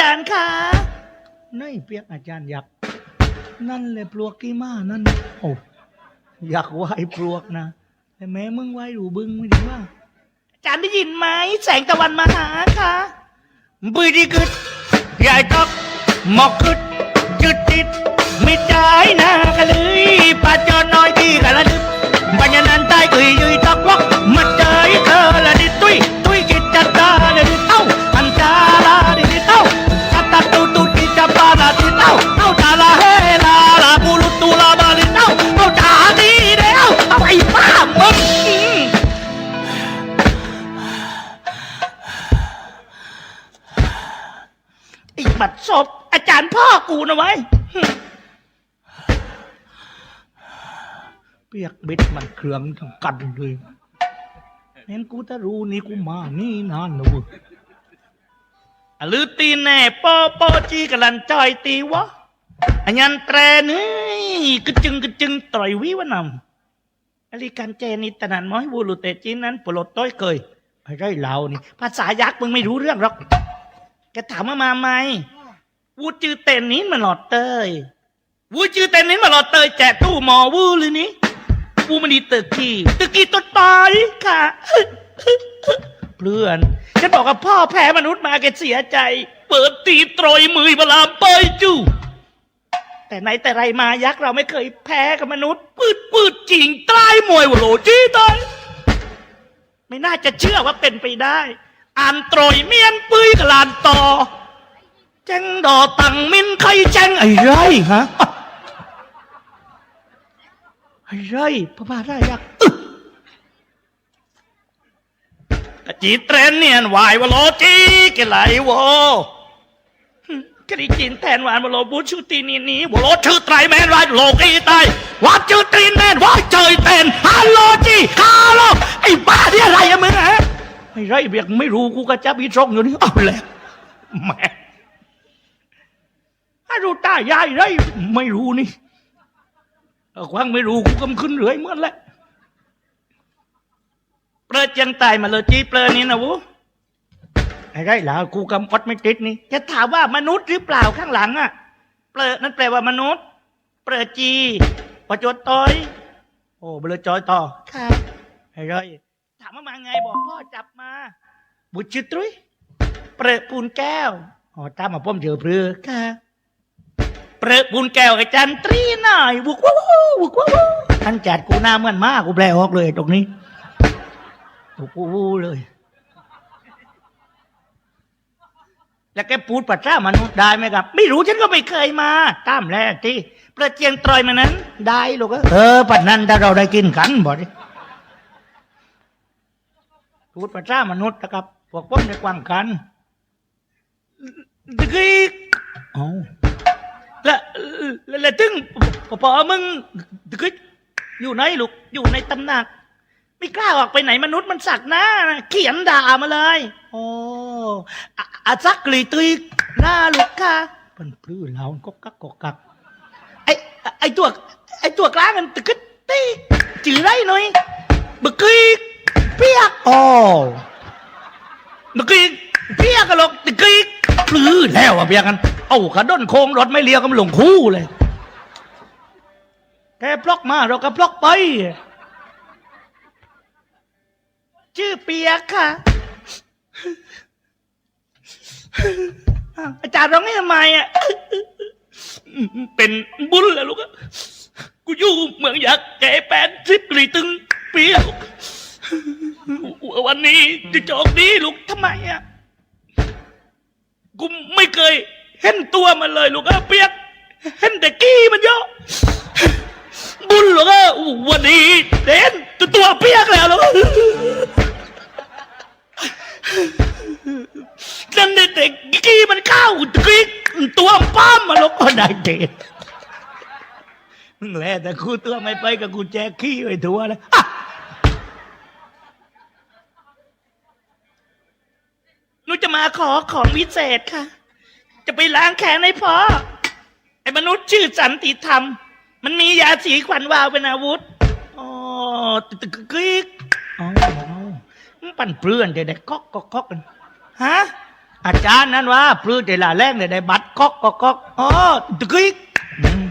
จารย์คะนี่เปียกอาจารย์อยากนั่นเลยปลวกกี่มานั่นโอ้อยากไหวปลวกนะ แต่แม้มึงไหวดูบึงไม่ดีว่า อาจารย์ได้ยินไหมแสงตะวันมาหาค่ะบุยดีกึดใหญ่ตอกหมอกกึดจุดติดมิดใจหน้ากะ ศพ อาจารย์พ่อกูนะไว้ยเปียกบ็ดมันเครื่องทั้งกันเลยเห็นกูถ้ารู้นี่กูมานี่นานนะเว้ยอะลือตีแน่ปอปอจีกะลันจอยตีวะอันยันแตรนี่กึจึงกึจึงต่อยวิวะนำอลิกันเจนิตนันม้อยวูลุเตจินนั้นปลดต้อยเคยไอ้ไรเรานี่ ภาษายักษ์มึงไม่รู้เรื่องหรอกแกถามมามาไหม วูจือเต้นนี้มาหลอดเตยวูจือเต้นนี้มาหลอดเตยแจกตู้หมอวูเลยนี่วูมันดีตึกกี้ตึกกี้ต้นตายค่ะเพื่อนฉันบอกกับพ่อแพ้มนุษย์มาแกเสียใจ เปิดตีตรอยมือพลามเปยจู่แต่ไหนแต่ไรมายักษ์เราไม่เคยแพ้กับมนุษย์ปืดปืดจริงตายมวยวโหลจีตายไม่น่าจะเชื่อว่าเป็นไปได้ อ่านตรอยเมียนปืยกลานต่อ จ้งดอตังมินใครแจ้งไอ้ไรฮะไอ้ไรพระบาทได้ยักกะจีเตรนเนียนวายวะโลจีกะไหลโวหึกะดิจีนแทนหวานวะโลบูชูตีนีนีวะโลชื่อไตรแมนวายโลกีตายว่าชื่อตรีนแมนว่าเจยเตนฮัลโลจีฮัลโลไอ้บ้าเนี่ยอะไรอะมึงฮะไม่ไรเบียกไม่รู้กูก็จับอีตรงอยู่นี่เอาแล้วแม่ ถ้ารู้ตายายไรไม่รู้นี่เอาควังไม่รู้กูกำขึ้นเรื่อยเหมือนแหละเปลือจังตายมาเลยจีเปลือนี่นะวูไอ้ไรล่ะกูกำกดไม่ติดนี่ จะถามว่ามนุษย์หรือเปล่าข้างหลังอะ เปลือนั่นแปลว่ามนุษย์ เปลือจีปจดต้อยโอ้เปลือจอยต่อค่ะไอ้ไรถามว่ามาไงบอกพ่อจับมาบุตรชื่อตรุยเปลือปูนแก้วอ๋อตามมาป้อมเจอเปลือค่ะ เปลือปูนแก้วไอ้จันทรีหน่อยบุกว้าวบุกว้าวท่านจัดกูหน้าเหมือนมากกูแปลออกเลยตรงนี้โอ้โหเลย แล้วแกพูดปัจจ้ามนุษย์ได้ไหมครับ ไม่รู้ฉันก็ไม่เคยมาตามแล้วที่ประเจียงตรอยมานั้น ได้ลูกเอ้ยเออปัจนั้นถ้าเราได้กินกันบ่ดิพูดปัจจ้ามนุษย์นะครับพวกผมได้กว้างกันดึกอีกเอา แล้วแล้วแล้วถึงพอพอมึงดึกอีกอยู่ไหนลูกอยู่ในตำหนัก ไม่กล้าออกไปไหนมนุษย์มันสักหน้า เขียนด่ามาเลยโอ้อะอาซักกลีตุยหน้าลูกค่ะเป็นปลื้อเราก็กักก็กักไอ้ไอ้ตัวไอ้ตัวกลางมันตึกดตีจือไรหน่อยบึกกีเปียกโอ้บึกกีเปียกกันหรอกตึกกีปลื้อแล้วอะเปียกกัน เอ้ากระด้นโค้งรถไม่เลี้ยวก็มันหลงคู่เลย แกพลอกมาเราก็พลอกไป ชื่อเปียกค่ะ อาจารย์ร้องให้ทำไมอะ เป็นบุญเหรอลูกกูอยู่เมืองยักแกแปดสิบกรีตึงเปียกวันนี้จะจอกดีลูกทำไมอะ กูไม่เคย เห็นตัวมันเลยลูกอะเปียก เห็นแต่กี้มันเยอะ บุญเหรอก็วันนี้เด่นตัวเปียกแล้วลูกนั่นเด็กกี้มันเข้ากี้ตัวป้อมมาล้วก็ได้เด็ดมึงแหละแต่กูตัวไม่ไปกับกูแจกขี้ไว้ทัวแล้วอะหนูจะมาขอของวิเศษค่ะ จะไปล้างแค้นให้พ่อ ไอ้มนุษย์ชื่อสันติธรรม มันมียาสีขวัญวาวเป็นอาวุธอ๋อตึกตึกกิ๊กอ๋อมันปั่นเปลื้อนเด็กๆก๊อกก๊อกก๊อกกันฮะอาจารย์นั้นว่าพลื้เดลาแรกเนี่ยได้บัตรก๊อกก๊อกก๊อกอ๋อตะกี้อืม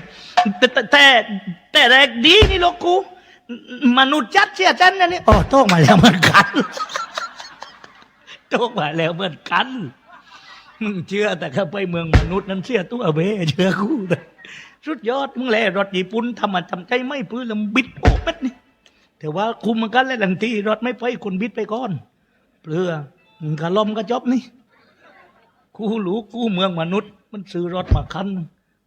แต่แต่แต่แต่แรกดีนี่ลูกกูมนุษย์จัดเสียจันนะนี่อ๋อโตมาแล้วเหมือนกันโตมาแล้วเหมือนกันมึง เชื่อแต่ข้าไปเมืองมนุษย์นั้นเสียตัวเบเชื่อคู่สุดยอดมึงแลรถญี่ปุ่นทำมาทำใจไม่พื้นลำบิดโอ้เป็ดนี่แต่ว่าคุมมันกันแล้วทันทีรถไม่ไปคนบิดไปก่อนเปลือมึงกะลมกระจบนี่กูรู้กูเมืองมนุษย์ มันซื้อรถมาคัน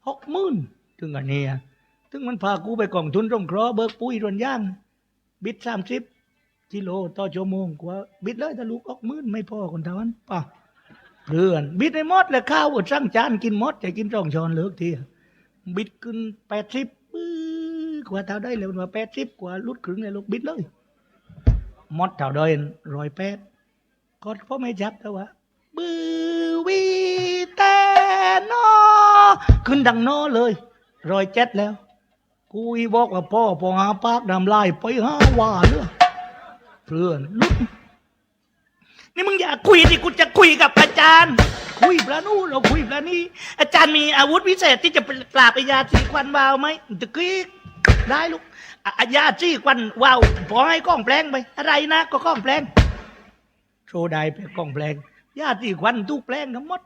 หกหมื่นถึงอันนี้ถึงมันพากูไปกองทุนร่องเคราะห์เบิกปุ้ยรวนย่าง บิดสามสิบกิโลต่อชั่วโมงกว่า บิดเลยทะลุออกหมื่นไม่พอคนเท่านั้นป่ะ เพื่อนบิดให้หมดเลยข้าวอดสั่งจานกินมดจะกินสองช้อนเลิกทีบิดขึ้นแปดสิบกว่าเท่าได้เลยว่าแปดสิบกว่าลุดครึ่งเลยลูกบิดเลยมดเท่าได้ร้อยแปดก็พ่อไม่จับแต่ว่าบือวีแต่นอขึ้นดังนอเลยร้อยเจ็ดแล้วกูอีบอกว่าพ่อพอหาปากดำลายไปหาว่าเนื้อเพื่อนลุก นี่มึงอย่าคุยดิกูจะคุยกับอาจารย์ คุยปลานู่เราคุยปลานี่อาจารย์มีอาวุธพิเศษที่จะปราบไอยาสีควันวาวไหมตะกี้ได้ลูกอะอะยาสีควันวาวพอให้กล้องแปลงไป อะไรนะก็กล้องแปลงโชว์ได้ไปกล้องแปลงยาสีควันทุกแปลงทั้งหมด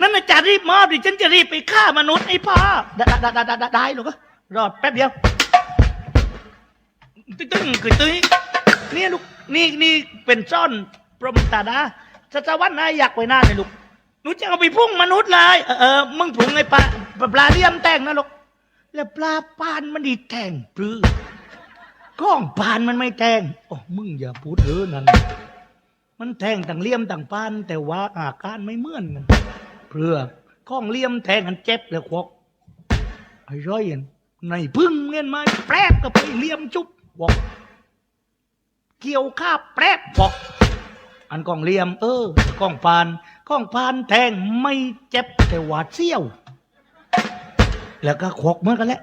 นั่นอาจารย์รีบมอบดิฉันจะรีบไปฆ่ามนุษย์ไอ้พ่อได้ได้ได้ได้ได้ลูกรอแป๊บเดียวตึ้งตึ้งคือตึ้งนี่ลูกนี่นี่เป็นซ่อน พรหมตาดาสจวัตนายอยากไปหน้าเลยลูกหนูจะเอาไปพุ่งมนุษย์เลยเออเออมึงพุ่งไอ้ปลาปลาเลี่ยมแต่งนะลูกแล้วปลาปานมันดีแทงปรือก้องปานมันไม่แทงโอ้มึงอย่าพูดเออนั่นมันแทงต่างเลี่ยมต่างปาน แต่ว่าอาการไม่เหมือนกันเพื่อก้องเลี่ยมแทงกันเจ็บเลยควกไอ้ร้อยอันในพึ่งเงี้ยมาแปรบก็ไปเลี่ยมจุบวอกเกี่ยวข้าแปรบบอก อันกองเลี่ยม เออกองพานกองพานแทงไม่เจ็บแต่หวาดเสี้ยว แล้วก็ขวกเหมือนกันแหละ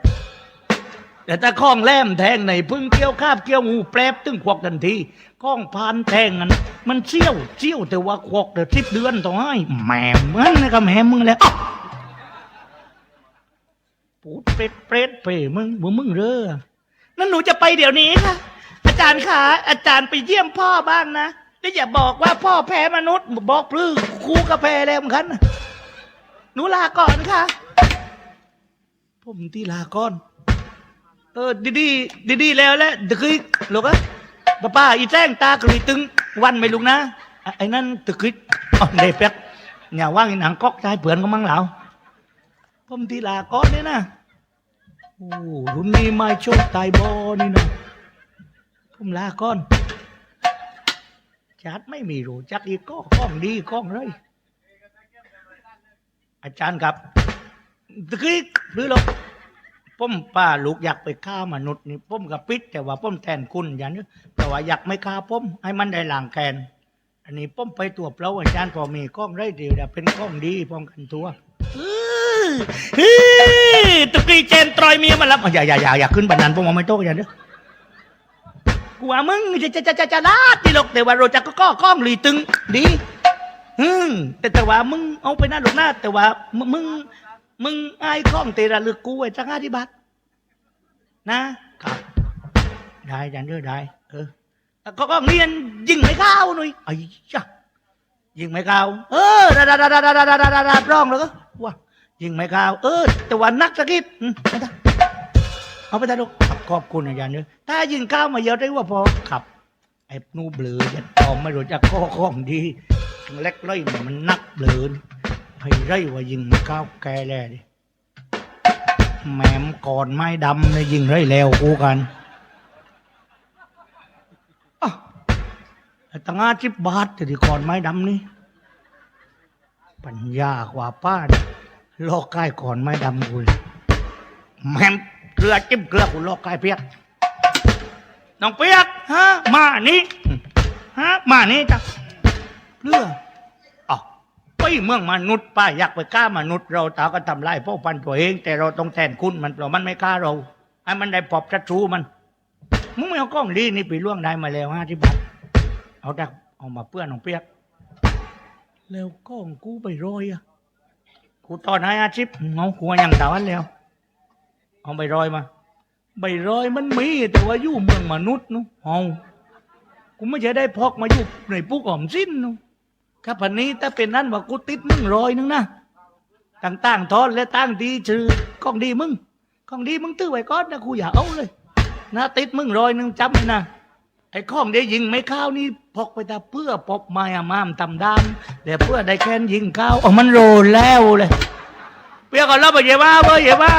แต่ถ้าข้องแหลมแทงในพึ่งเกี่ยวข้าบเกี่ยวงูแปรบตึงขวกทันทีข้องพานแทงนั้นมันเสี้ยวเสี้ยวแต่ว่าขวกแต่สิบเดือนต้องให้แหม่มันนะก็แหมมึงแล้วปูดเป็ดเปรตเปมึงมึงเร่อนั่นหนูจะไปเดี๋ยวนี้ค่ะอาจารย์คะอาจารย์ไปเยี่ยมพ่อบ้างนะ แล้วอย่าบอกว่าพ่อแพ้มนุษย์ บอกพลื้ครูกาแฟแล้วเหมือนกันหนูลาก่อนค่ะ ผมที่ลาก่อน เออดีดีดีดีแล้วแหละตะกี้ลูกอะป้าป้าอีแจ้งตากรีตึงวันไม่ลุกนะไอ้นั่นตะกี้อ๋อเด็กแป๊กอย่าว่างอีหนังก๊อกชายเผื่อนก็มั่งเหล่าผมที่ลาก่อนเนี่ยนะโอ้รุ่นนี้ไม่โชคตายบอนี่นะผมลาก่อน จัดไม่มีรู้จักอีกก็ข้องดีข้องเลย อาจารย์ครับตะกี้หรือหรอกผมป้าลูกอยากไปฆ่ามนุษย์นี่ผมกับปิด แต่ว่าผมแทนคุณอย่างนี้แต่ว่าอยากไม่ฆ่าผมให้มันได้หลางแกนอันนี้ผมไปตัวเปล่าอาจารย์พอมีข้องไรเดียวเป็นข้องดีป้องกันตัวเฮ้ยตะกี้เจนตรอยเมียมาแล้วอย่าอย่าอย่าอย่าขึ้นบันนั้นพวกมันไม่โตกันเด้ กูว่ามึงจะจะจะจะจะลาดที่หรอกแต่ว่าเราจะก็ก็ก้องหลีตึงดีอืมแต่แต่ว่ามึงเอาไปหน้าหลกหน้า แต่ว่ามึงมึงมึงไอ้ข้องเตระลึกกูไว้จังห้าที่บัตรนะครับได้จันเด้อได้เออก็ก็เรียนยิงไม่เข้าหน่อยไอ้จ้ะยิงไม่เข้าเออดาดาดาดาดาดาดาดาดาร้องแล้วก็ว่ายิงไม่เข้าเออแต่ว่านักสกิปอืมไม่ได้เอาไปได้ลูก ขอบคุณอาจารย์เนอะถ้ายิงเข้าวมาเยอะได้ว่าพอขับ ไอ้นูเบลอยัดตอมไม่รู้จักข้อข้องดีเล็กไรเนี่ยมันนักเบลอนี่ให้ไรว่ายิงไม่เข้าวแกแล่ดิแหมมก่อนไม้ดำเลยยิงไรแล้วกูกันตั้งอาสิบบาทแต่ที่ก่อนไม้ดำนี่ปัญญากว่าป้าเนี่ยลอกใกล้ก่อนไม่ดำกูเลยแม่ม เกลือจิ้มเกลือกูลอกใกล้เปียกน้องเปียกฮะมานี่ฮะมานี่จ้ะเพื่ออ๋อไปเมืองมนุษย์ป้าอยากไปฆ่ามนุษย์เราตาก็ทำลายพ่อพันตัวเอง แต่เราต้องแทนคุณมันเพราะมันไม่ฆ่าเราให้มันได้ปอบศัตรูมันมึงไม่เอากล้องดีนี่ไปล่วงได้มาแล้วฮะที่บานเอาดักเอามาเพื่อนน้องเปียก แล้วก้องกูไปโรยอะกูตอนให้อาชีพเงาหัวยังตาวันแล้ว เอาใบรอยมาใบรอยมันมีแต่ว่าอยู่เมืองมนุษย์นู้เอากูไม่ใช่ได้พกมาอยู่ในปุกอ่อมสิ้นนู้ข้าพันนี้ถ้าเป็นนั้นว่ากูติดมึงรอยนึงนะต่างๆทอนและตั้งดีชื่อของดีมึงของดีมึงตื้อไว้ก้อนนะกูอย่าเอาเลยนะติดมึงรอยหนึ่งจำไว้นะไอ้ข้องได้ยิงไม่เข้าวนี่พกไปแต่เพื่อปบม้อะมามตำดามแต่เพื่อได้แค้นยิงเข้าวอ๋อมันโรแล้วเลยเปียก่อนแล้วไปเยาว่าเว้ยเยาว่า